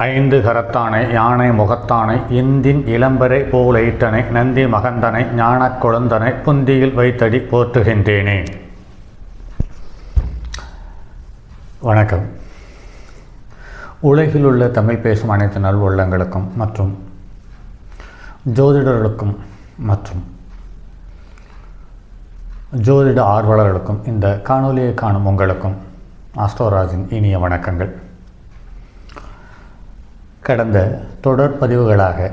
ஐந்து கரத்தானை யானை முகத்தானை இந்தின் இளம்பரை போலைத்தனை நந்தி மகந்தனை ஞானக் குழந்தனை புந்தியில் வைத்தடி போற்றுகின்றேனே. வணக்கம். உலகில் உள்ள தமிழ் பேசும் அனைத்து நல்வுள்ளங்களுக்கும் மற்றும் ஜோதிடர்களுக்கும் மற்றும் ஜோதிட ஆர்வலர்களுக்கும் இந்த காணொலியை காணும் உங்களுக்கும் ஆஸ்ட்ரோராஜின் இனிய வணக்கங்கள். கடந்த தொடர் பதிவுகளாக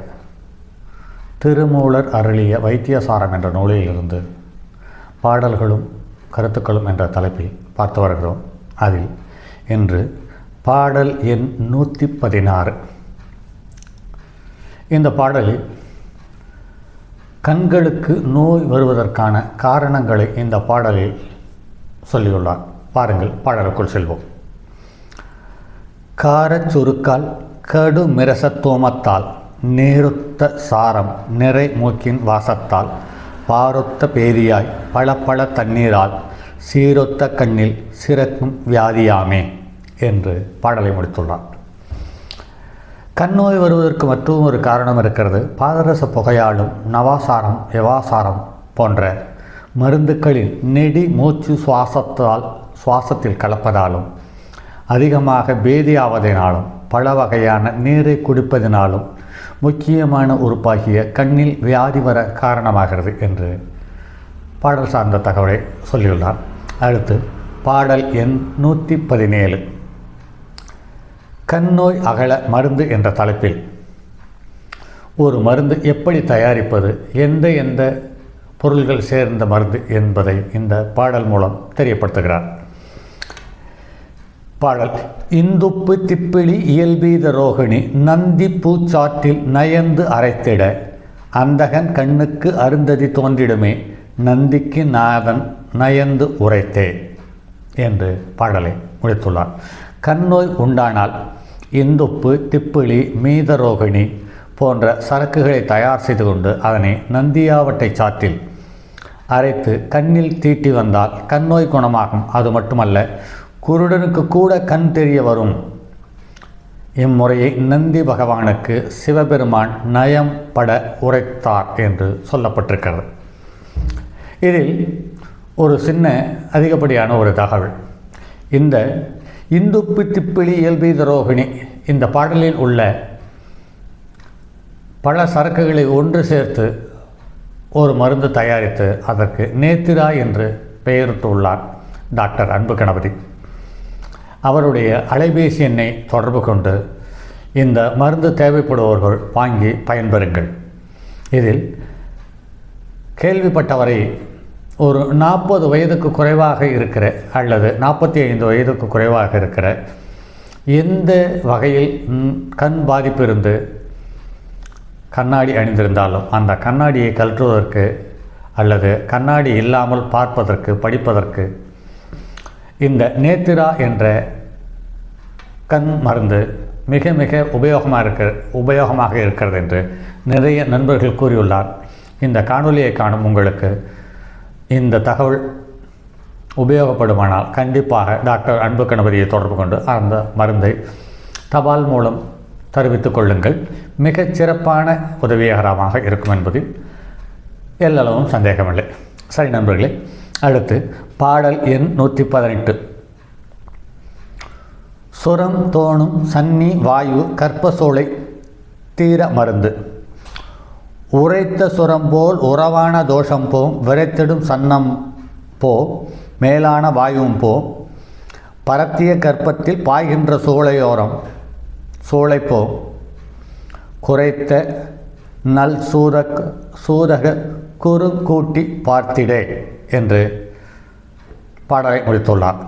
திருமூலர் அருளிய வைத்தியசாரம் என்ற நூலிலிருந்து பாடல்களும் கருத்துக்களும் என்ற தலைப்பில் பார்த்து வருகிறோம். அதில் இன்று பாடல் எண் நூற்றி பதினாறு இந்த பாடலில் கண்களுக்கு நோய் வருவதற்கான காரணங்களை இந்த பாடலில் சொல்லியுள்ளார். பாருங்கள் பாடலுக்குள் செல்வோம். காரச் சுருக்கால் கடுமிரசத்தோமத்தால் நேருத்த சாரம் நிறை மூக்கின் வாசத்தால் பாரொத்த பேதியாய் பளபள தண்ணீரால் சீரொத்த கண்ணில் சிறக்கும் வியாதியாமே என்று பாடலை முடித்துள்ளார். கண்ணோய் வருவதற்கு மற்றும் ஒரு காரணம் இருக்கிறது. பாதரச புகையாலும் நவாசாரம் எவாசாரம் போன்ற மருந்துகளில் நெடி மூச்சு சுவாசத்தால் சுவாசத்தில் கலப்பதாலும் அதிகமாக பேதியாவதினாலும் பல வகையான நீரை குடிப்பதினாலும் முக்கியமான உறுப்பாகிய கண்ணில் வியாதி வர காரணமாகிறது என்று பாடல் சார்ந்த தகவலை சொல்லியுள்ளார். அடுத்து பாடல் எண் நூற்றி பதினேழு கண்ணோய் அகல மருந்து என்ற தலைப்பில் ஒரு மருந்து எப்படி தயாரிப்பது எந்த எந்த பொருள்கள் சேர்ந்த மருந்து என்பதை இந்த பாடல் மூலம் தெரியப்படுத்துகிறார். பாடல் இந்துப்பு திப்பிலி இயல்பீத ரோகிணி நந்தி பூச்சாற்றில் நயந்து அரைத்திட. அந்தகன் கண்ணுக்கு அருந்ததி தோன்றிடுமே நந்திக்கு நாதன் நயந்து உரைத்தே என்று பாடலை முடித்துள்ளார். கண்ணோய் உண்டானால் இந்துப்பு திப்பிலி மீதரோகிணி போன்ற சரக்குகளை தயார் செய்து கொண்டு அதனை நந்தியாவட்டை சாற்றில் அரைத்து கண்ணில் தீட்டி வந்தால் கண்ணோய் குணமாகும். அது மட்டுமல்ல குருடனுக்கு கூட கண் தெரிய வரும். இம்முறையை நந்தி பகவானுக்கு சிவபெருமான் நயம் பட உரைத்தார் என்று சொல்லப்பட்டிருக்கிறது. இதில் ஒரு சின்ன அதிகப்படியான ஒரு தகவல். இந்த இந்துப்பு திப்பிலி இயல்பி துரோகிணி இந்த பாடலில் உள்ள பல சரக்குகளை ஒன்று சேர்த்து ஒரு மருந்து தயாரித்து அதற்கு நேத்திரா என்று பெயரிட்டுள்ளார் டாக்டர் அன்பு கணபதி. அவருடைய அலைபேசி எண்ணை தொடர்பு கொண்டு இந்த மருந்து தேவைப்படுபவர்கள் வாங்கி பயன்பெறுங்கள். இதில் கேள்விப்பட்டவரை ஒரு நாற்பது வயதுக்கு குறைவாக இருக்கிற அல்லது நாற்பத்தி ஐந்து வயதுக்கு குறைவாக இருக்கிற எந்த வகையில் கண் பாதிப்பு இருந்து கண்ணாடி அணிந்திருந்தாலும் அந்த கண்ணாடியை கழற்றுவதற்கு அல்லது கண்ணாடி இல்லாமல் பார்ப்பதற்கு படிப்பதற்கு இந்த நேத்திரா என்ற கண் மருந்து மிக மிக உபயோகமாக இருக்க உபயோகமாக இருக்கிறது என்று நிறைய நண்பர்கள் கூறியுள்ளார். இந்த காணொலியை காணும் உங்களுக்கு இந்த தகவல் உபயோகப்படுமானால் கண்டிப்பாக டாக்டர் அன்பு கணபதியை தொடர்பு கொண்டு அந்த மருந்தை தபால் மூலம் தெரிவித்துக் கொள்ளுங்கள். மிகச் சிறப்பான உதவிகரமாக இருக்கும் என்பதில் எல்லளவும் சந்தேகமில்லை. சரி நண்பர்களே அடுத்து பாடல் எண் நூற்றி பதினெட்டு சுரம் தோணும் சன்னி வாயு கற்பசோலை தீர மருந்து. உரைத்த சுரம் போல் உறவான தோஷம் போம் விரைத்திடும் சன்னம் போ மேலான வாயுவும் போ. பரத்திய கற்பத்தில் பாய்கின்ற சூளையோரம் சூளை குறைத்த நல் சூதக் சூதக குறுங்கூட்டி பார்த்திடே என்று பாடலை முடித்துள்ளார்.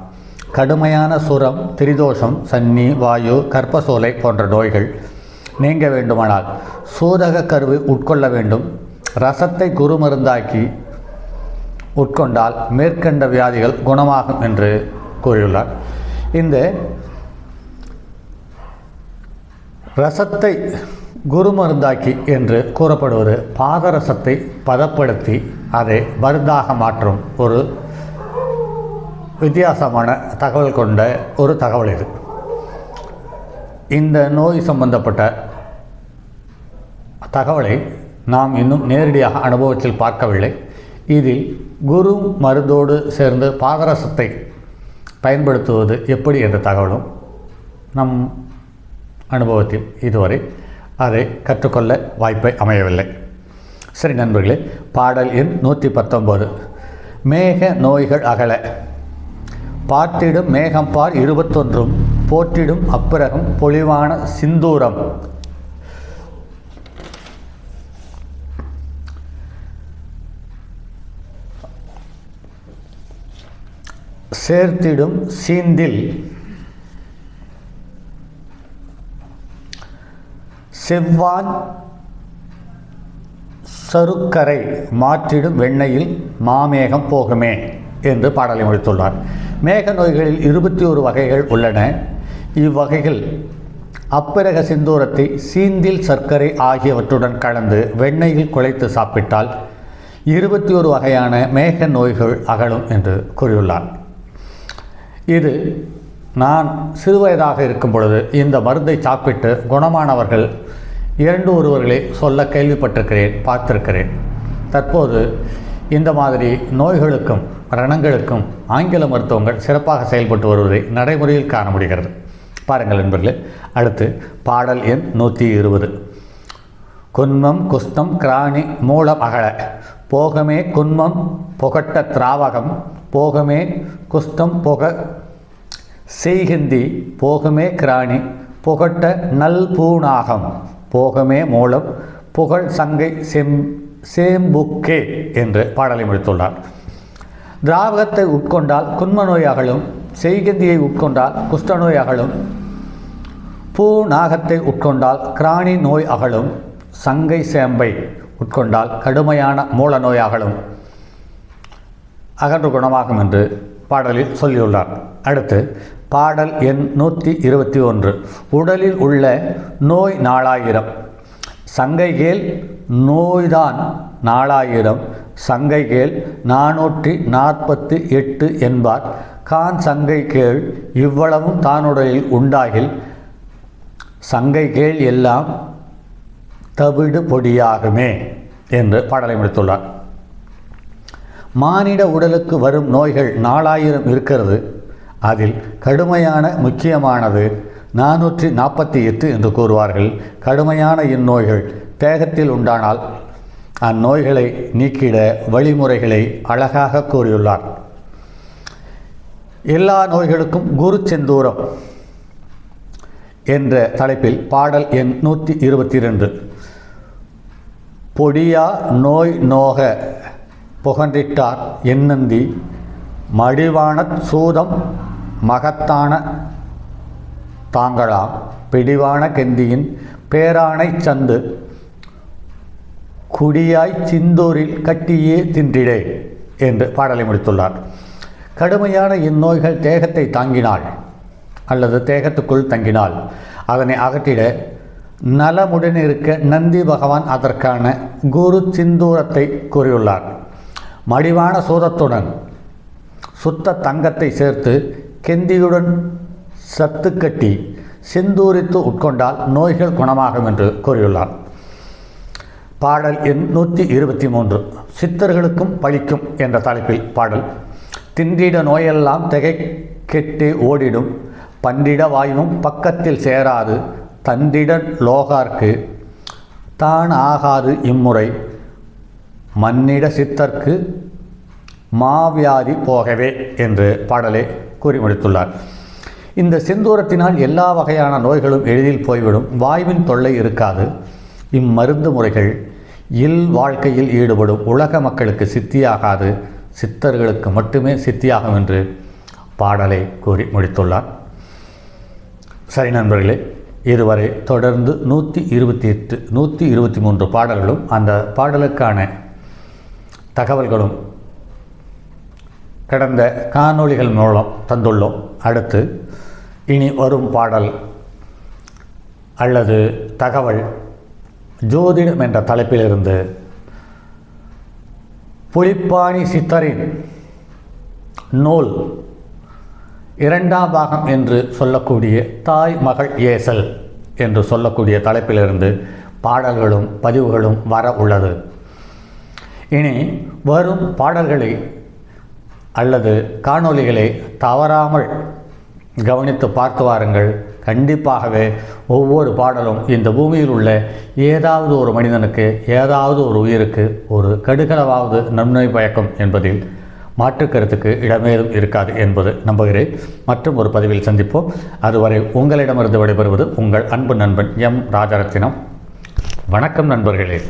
கடுமையான சுரம் திரிதோஷம் சன்னி வாயு கற்பசோலை போன்ற நோய்கள் நீங்க வேண்டுமானால் சூதக கருவு உட்கொள்ள வேண்டும். ரசத்தை குருமருந்தாக்கி உட்கொண்டால் மேற்கண்ட வியாதிகள் குணமாகும் என்று கூறியுள்ளார். இந்த ரசத்தை குருமருந்தாக்கி என்று கூறப்படுவது பாதரசத்தை பதப்படுத்தி அதை மருந்தாக மாற்றும் ஒரு வித்தியாசமான தகவல் கொண்ட ஒரு தகவல் இது. இந்த நோய் சம்பந்தப்பட்ட தகவலை நாம் இன்னும் நேரடியாக அனுபவத்தில் பார்க்கவில்லை. இதில் குரு மருந்தோடு சேர்ந்து பாதரசத்தை பயன்படுத்துவது எப்படி என்ற தகவலும் நம் அனுபவத்தில் இதுவரை அதை கற்றுக்கொள்ள வாய்ப்பை அமையவில்லை. சரி நண்பர்களே பாடல் எண் நூற்றி பத்தொம்போது மேக நோய்கள் அகல. பார்த்திடும் மேகம்பார் இருபத்தொன்றும் போற்றிடும் அப்பிரகம் பொலிவான சிந்தூரம். சேர்த்திடும் சீந்தில். செவ்வான் சருக்கரை மாற்றிடும் வெண்ணையில் மாமேகம் போகுமே என்று பாடலை முடித்துள்ளார். மேக நோய்களில் இருபத்தி ஒரு வகைகள் உள்ளன. இவ்வகைகள் அப்பிரக சிந்தூரத்தை சீந்தில் சர்க்கரை ஆகியவற்றுடன் கலந்து வெண்ணெயில் குழைத்து சாப்பிட்டால் இருபத்தி ஒரு வகையான மேக நோய்கள் அகலும் என்று கூறியுள்ளார். இது நான் சிறுவயதாக இருக்கும் பொழுது இந்த மருந்தை சாப்பிட்டு குணமானவர்கள் இரண்டு ஒருவர்களை சொல்ல கேள்விப்பட்டிருக்கிறேன் பார்த்திருக்கிறேன். தற்போது இந்த மாதிரி நோய்களுக்கும் ரணங்களுக்கும் ஆங்கில மருத்துவங்கள் சிறப்பாக செயல்பட்டு வருவதை நடைமுறையில் காண முடிகிறது. பாருங்கள் என்பர்களே அடுத்து பாடல் எண் நூற்றி இருபது. குன்மம் குஸ்தம் கிராணி மூலம் அகல. போகமே குன்மம் புகட்ட திராவகம். போகமே குஸ்தம் புக செய்கிந்தி. போகமே கிராணி புகட்ட நல் பூணாகம் போகமே மூலம் புகழ் சங்கை செம் சேம்புக்கே என்று பாடலை முடித்துள்ளார். திராவகத்தை உட்கொண்டால் குன்ம நோய் அகலும் செய்கந்தியை உட்கொண்டால் குஷ்டநோய் அகலும் பூ நாகத்தை உட்கொண்டால் கிராணி நோய் அகலும் சங்கை சேம்பை உட்கொண்டால் கடுமையான மூல நோய் அகலும் அகன்று குணமாகும் என்று பாடலில் சொல்லியுள்ளார். அடுத்து பாடல் எண் நூற்றி இருபத்தி ஒன்று. உடலில் உள்ள நோய் நாலாயிரம். சங்கைகேல் நோய்தான் நாலாயிரம் சங்கைகேல் நானூற்றி நாற்பத்து எட்டு என்பார். கான் சங்கை கேள் இவ்வளவும் தானுடலில் உண்டாகில் சங்கைகேள் எல்லாம் தவிடு பொடியாகுமே என்று பாடலை முடித்துள்ளார். மானிட உடலுக்கு வரும் நோய்கள் நாலாயிரம் இருக்கிறது. அதில் கடுமையான முக்கியமானது நானூற்றி நாற்பத்தி எட்டு என்று கூறுவார்கள். கடுமையான இந்நோய்கள். தேகத்தில் உண்டானால் அந்நோய்களை நீக்கிட வழிமுறைகளை அழகாக கூறியுள்ளார். எல்லா நோய்களுக்கும் குரு செந்தூரம் என்ற தலைப்பில் பாடல் எண் நூற்றி இருபத்தி ரெண்டு பொடியா நோய் நோக புகன்றிட்டார் எண்ணந்தி மடிவான சூதம் மகத்தான தாங்களாம். பிடிவான கெந்தியின் பேரானை சந்து குடியாய் சிந்தூரில் கட்டியே தின்றிடே என்று பாடலை முடித்துள்ளார். கடுமையான இந்நோய்கள் தேகத்தை தாங்கினால் அல்லது தேகத்துக்குள் தங்கினால் அதனை அகற்றிட நலமுடன் இருக்க நந்தி பகவான் அதற்கான குரு சிந்தூரத்தை கூறியுள்ளார். மடிவான சூதத்துடன் சுத்த தங்கத்தை சேர்த்து கெந்தியுடன் சத்துக்கட்டி செந்தூரித்து உட்கொண்டால் நோய்கள் குணமாகும் என்று கூறியுள்ளார். பாடல் எண் நூற்றி இருபத்தி மூன்று. சித்தர்களுக்கும் பழிக்கும் என்ற தலைப்பில் பாடல். திண்டிட நோயெல்லாம் திகை கெட்டு ஓடிடும். பண்டிட வாயுவும் பக்கத்தில் சேராது. தந்திட லோகார்க்கு தான் ஆகாது இம்முறை. மன்னிட சித்தர்க்கு மாவியாதி போகவே என்று பாடலை கூறி முடித்துள்ளார். இந்த செந்தூரத்தினால் எல்லா வகையான நோய்களும் எளிதில் போய்விடும். வாயுவின் தொல்லை இருக்காது. இம்மருந்து முறைகள் இல் வாழ்க்கையில் ஈடுபடும். உலக மக்களுக்கு சித்தியாகாது. சித்தர்களுக்கு மட்டுமே சித்தியாகும் என்று பாடலை கூறி முடித்துள்ளார். சரி நண்பர்களே இதுவரை தொடர்ந்து நூற்றி இருபத்தி எட்டு நூற்றி இருபத்தி மூன்று பாடல்களும் அந்த பாடலுக்கான தகவல்களும் கடந்த காணொளிகள் மூலம் தந்துள்ளோம். அடுத்து இனி வரும் பாடல் அல்லது தகவல் ஜோதிடம் என்ற தலைப்பிலிருந்து புலிப்பாணி சித்தரின் நூல் இரண்டாம் பாகம் என்று சொல்லக்கூடிய தாய் மகள் ஏசல் என்று சொல்லக்கூடிய தலைப்பிலிருந்து பாடல்களும் பதிவுகளும் வர உள்ளது. இனி வரும் பாடல்களை அல்லது காணொளிகளை தவறாமல் கவனித்து பார்த்து வாருங்கள். கண்டிப்பாகவே ஒவ்வொரு பாடலும் இந்த பூமியில் உள்ள ஏதாவது ஒரு மனிதனுக்கு ஏதாவது ஒரு உயிருக்கு ஒரு கடுகளவாவது நன்மை பயக்கும் என்பதில் மாற்று கருத்துக்கு இடமேதும் இருக்காது என்பது நம்புகிறேன். மற்றும் ஒரு பதிவில் சந்திப்போம். அதுவரை உங்களிடமிருந்து விடைபெறுவது உங்கள் அன்பு நண்பன் எம். ராஜரத்தினம். வணக்கம் நண்பர்களே.